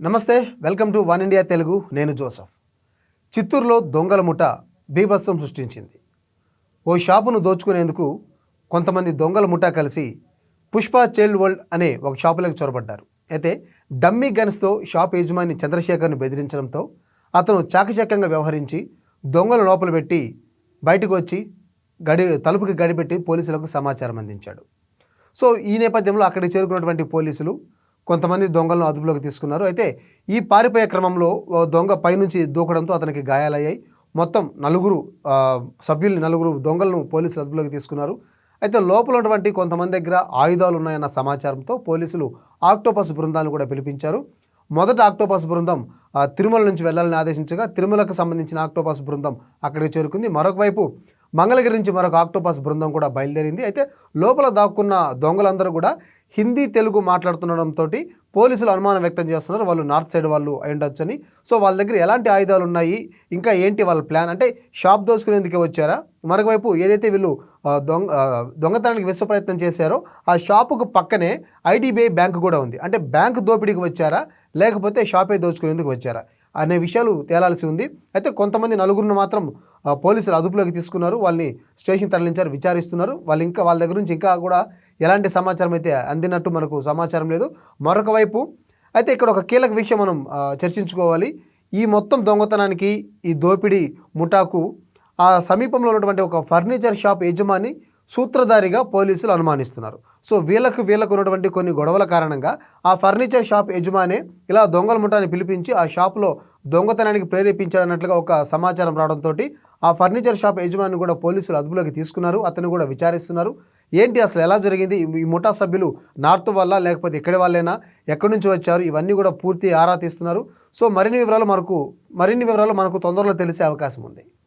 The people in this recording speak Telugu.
నమస్తే welcome to one India Telugu. నేను జోసఫ్. చిత్తూరులో దొంగల ముఠ బీభత్సం సృష్టించింది. ఓ షాపును దోచుకునేందుకు కొంతమంది దొంగల ముఠ కలిసి పుష్ప చైల్డ్ వరల్డ్ అనే ఒక షాపులోకి చొరబడ్డారు. అయితే డమ్మీ గన్స్తో షాప్ యజమాని చంద్రశేఖర్ను బెదిరించడంతో అతను చాకచక్యంగా వ్యవహరించి దొంగల లోపల పెట్టి బయటకు వచ్చి గడి తలుపుకి గడిపెట్టి పోలీసులకు సమాచారం అందించాడు. సో ఈ నేపథ్యంలో అక్కడికి చేరుకున్నటువంటి పోలీసులు కొంతమంది దొంగలను అదుపులోకి తీసుకున్నారు. అయితే ఈ పారిపోయే క్రమంలో ఓ దొంగ పైనుంచి దూకడంతో అతనికి గాయాలయ్యాయి. మొత్తం నలుగురు సభ్యుల్ని నలుగురు దొంగలను పోలీసులు అదుపులోకి తీసుకున్నారు. అయితే లోపల ఉన్నటువంటి కొంతమంది దగ్గర ఆయుధాలు ఉన్నాయన్న సమాచారంతో పోలీసులు ఆక్టోపస్ బృందాలను కూడా పిలిపించారు. మొదట ఆక్టోపస్ బృందం తిరుమల నుంచి వెళ్ళాలని ఆదేశించగా తిరుమలకు సంబంధించిన ఆక్టోపస్ బృందం అక్కడికి చేరుకుంది. మరొక వైపు మంగళగిరి నుంచి మరొక ఆక్టోపస్ బృందం కూడా బయలుదేరింది. అయితే లోపల దాక్కున్న దొంగలందరూ కూడా హిందీ తెలుగు మాట్లాడుతుండడంతో పోలీసులు అనుమానం వ్యక్తం చేస్తున్నారు. వాళ్ళు నార్త్ సైడ్ వాళ్ళు అయి ఉండొచ్చని. సో వాళ్ళ దగ్గర ఎలాంటి ఆయుధాలు ఉన్నాయి? ఇంకా ఏంటి వాళ్ళ ప్లాన్? అంటే షాప్ దోచుకునేందుకే వచ్చారా? మరొకవైపు ఏదైతే వీళ్ళు దొంగ దొంగతనానికి విశ్వ ప్రయత్నం చేశారో ఆ షాపుకు పక్కనే ఐడిబిఐ బ్యాంక్ కూడా ఉంది. అంటే బ్యాంక్ దోపిడీకి వచ్చారా? లేకపోతే షాపే దోచుకునేందుకు వచ్చారా? అనే విషయాలు తేలాల్సి ఉంది. అయితే కొంతమంది నలుగురిని మాత్రం పోలీసులు అదుపులోకి తీసుకున్నారు. వాళ్ళని స్టేషన్ తరలించారు విచారిస్తున్నారు. వాళ్ళు ఇంకా వాళ్ళ దగ్గర నుంచి ఇంకా కూడా ఎలాంటి సమాచారం అయితే అందినట్టు మనకు సమాచారం లేదు. మరొక వైపు అయితే ఇక్కడ ఒక కీలక విషయం మనం చర్చించుకోవాలి. ఈ మొత్తం దొంగతనానికి ఈ దోపిడీ ముఠాకు ఆ సమీపంలో ఉన్నటువంటి ఒక ఫర్నిచర్ షాప్ యజమాని సూత్రధారిగా పోలీసులు అనుమానిస్తున్నారు. సో వీళ్ళకు వీళ్ళకు ఉన్నటువంటి కొన్ని గొడవల కారణంగా ఆ ఫర్నిచర్ షాప్ యజమాని ఇలా దొంగల ముఠాని పిలిపించి ఆ షాప్లో దొంగతనానికి ప్రేరేపించాడన్నట్లుగా ఒక సమాచారం రావడంతో ఆ ఫర్నిచర్ షాప్ యజమాని కూడా పోలీసులు అదుపులోకి తీసుకున్నారు. అతను కూడా విచారిస్తున్నారు. ఏంటి అసలు ఎలా జరిగింది? ఈ- ముఠా సభ్యులు నార్త్ వల్ల లేకపోతే ఎక్కడి వాళ్ళైనా? ఎక్కడి నుంచి వచ్చారు? ఇవన్నీ కూడా పూర్తి ఆరా తీస్తున్నారు. సో మరిన్ని వివరాలు మనకు మరిన్ని వివరాలు మనకు తొందరలో తెలిసే అవకాశం ఉంది.